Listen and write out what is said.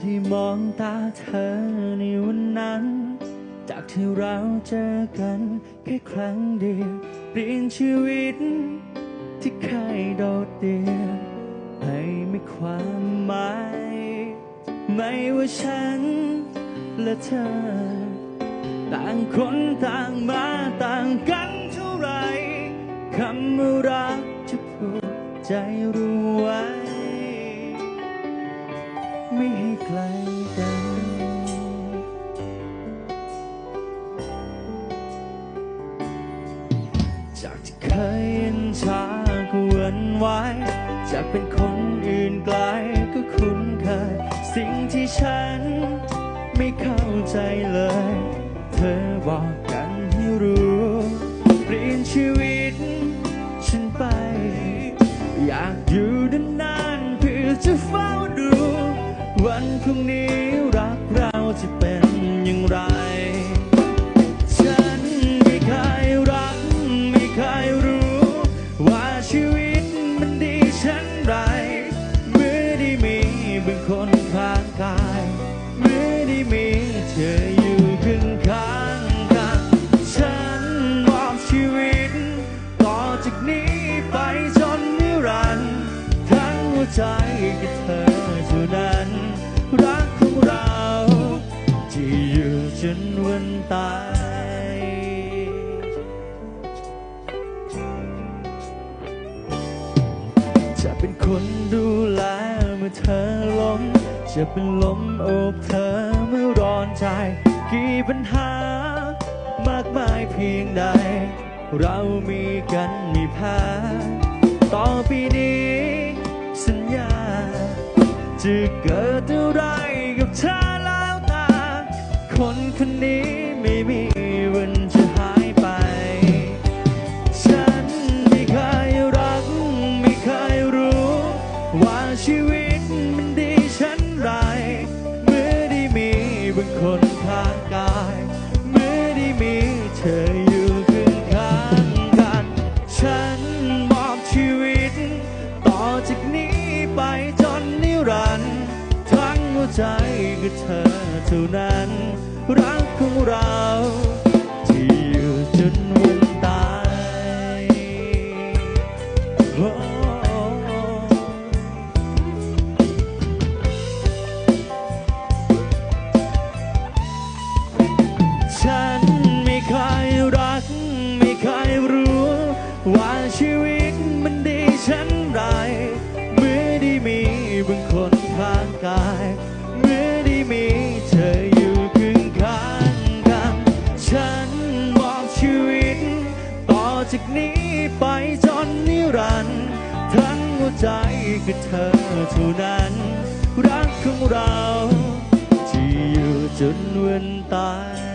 ได้มองตาเธอในวันนั้น จากที่เราเจอกันแค่ครั้งเดียวเปลี่ยนชีวิต ที่เคยโดดเดี่ยวให้มีความหมาย ไม่ว่าฉันและเธอ ต่างคนต่างมาต่างกันเท่าไหรคำรักจะผูกใจรู้ ไกลกัน จากที่เคยเย็นชาก็หวันไวจากเป็นคนอื่นไกล พรุ่งนี้รักเราจะเป็นอย่างไร ฉันไม่เคยรักไม่เคยรู้ ว่าชีวิตมันดีเช่นไรเมื่อได้มีบางคนข้างกายเมื่อได้มีเธออยู่ข้างข้างกันฉันมอบชีวิต ต่อจากนี้ไปจนนิรันดร์ทั้งหัวใจกับเธอ จะเป็นคนดูแลเมื่อเธอล้ม จะเป็นลมโอบเธอเมื่อร้อนใจ กี่ปัญหามากมายเพียงใด เรามีกันมีแพ้ต่อปีนี้ สัญญา จะเกิดอะไรกับเธอแล้วตา คนคนนี้ไม่มี จากนี้ไปจนนิรันดร์ทั้งหัวใจก็เธอเท่านั้น รักของเราที่อยู่จนวันตาย กายเมื่อได้มีเธออยู่ข้างข้างกัน ฉันมอบชีวิต ต่อจากนี้ไปจนนิรันดร์ทั้งหัวใจคือเธอเท่านั้น รักของเรา ที่อยู่จนวันตาย